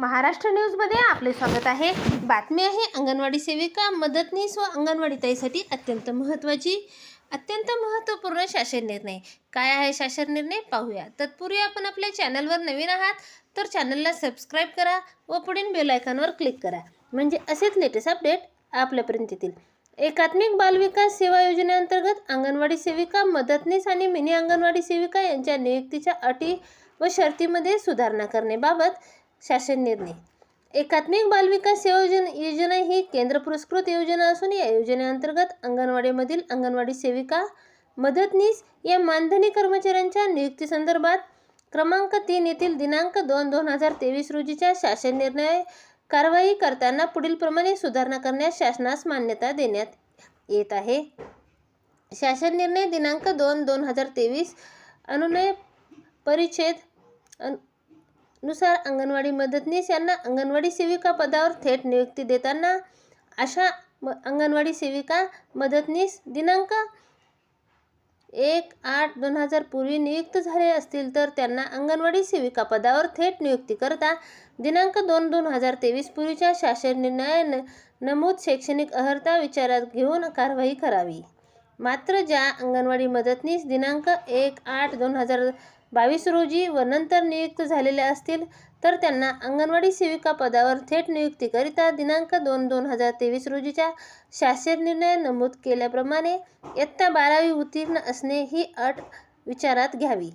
महाराष्ट्र न्यूजमध्ये आपले स्वागत आहे. बातमी आहे अंगणवाडी सेविका मदतनीस व अंगणवाडी ताईसाठी अत्यंत महत्त्वाची अत्यंत महत्त्वपूर्ण शासन निर्णय. काय आहे शासन निर्णय? पाहूया. तत्पूर्वी आपण आपल्या चॅनलवर नवीन आहात तर चॅनलला सबस्क्राईब करा व पुढील बेल आयकॉनवर क्लिक करा. म्हणजे असेच लेटेस्ट अपडेट आपल्यापर्यंत येतील. एकात्मिक बालविकास सेवा योजनेअंतर्गत अंगणवाडी सेविका मदतनीस आणि मिनी अंगणवाडी सेविका यांच्या नियुक्तीच्या अटी व शर्तीमध्ये सुधारणा करण्याबाबत शासन निर्णय. एकात्मिक बालविकास योजन योजना योजना ही केंद्र पुरस्कृत योजना असून या योजनेअंतर्गत अंगणवाडीमधील अंगणवाडी सेविका मदतनीस या मानधनी कर्मचाऱ्यांच्या नियुक्तीसंदर्भात क्रमांक तीन येथील दिनांक दोन दोन हजार तेवीस रोजीच्या शासन निर्णय कारवाई करताना पुढीलप्रमाणे सुधारणा करण्यास शासनास मान्यता देण्यात येत आहे. शासन निर्णय दिनांक दोन दोन हजार तेवीस अनुनय परिच्छेद अन नुसार अंगणवाडी मदतनीस यांना अंगणवाडी सेविका पदावर थेट नियुक्ती देताना अशा म अंगणवाडी सेविका मदतनीस दिनांक एक आठ दोन हजार पूर्वी नियुक्त झाले असतील तर त्यांना अंगणवाडी सेविका पदावर थेट नियुक्ती करता दिनांक दोन दोन हजार तेवीस पूर्वीच्या शासन निर्णयाने नमूद शैक्षणिक अर्हता विचारात घेऊन कारवाई करावी. मात्र ज्या अंगणवाडी मदतनीस दिनांक एक आठ दोन हजार बावीस रोजी व नंतर नियुक्त झालेल्या असतील तर त्यांना अंगणवाडी सेविका पदावर थेट नियुक्तीकरिता दिनांक दोन दोन हजार तेवीस रोजीच्या शासन निर्णय नमूद केल्याप्रमाणे इयत्ता बारावी उत्तीर्ण असणे ही अट विचारात घ्यावी.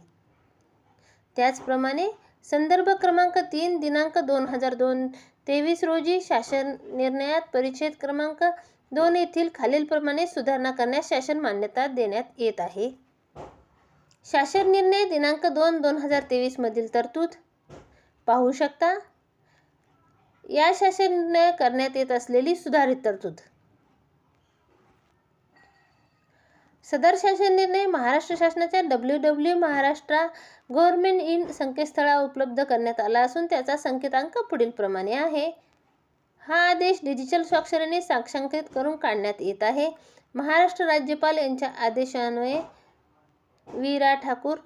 त्याचप्रमाणे संदर्भ क्रमांक तीन दिनांक दोन हजार दोन तेवीस रोजी शासन निर्णयात परिच्छेद क्रमांक दोन येथील खालीलप्रमाणे सुधारणा करण्यास शासन मान्यता देण्यात येत आहे. शासन निर्णय दिनांक दोन दोन हजार तेवीसमधील तरतूद पाहू शकता. या शासन निर्णय करण्यात येत असलेली सुधारित तरतूद. सदर शासन निर्णय महाराष्ट्र शासनाच्या W W Maharashtra government in संकेतस्थळा उपलब्ध करण्यात आला असून त्याचा संकेतांक पुढीलप्रमाणे आहे. हा आदेश डिजिटल स्वाक्षरीने साक्षांकित करून काढण्यात येत आहे. महाराष्ट्र राज्यपाल यांच्या आदेशान्वये वीरा ठाकूर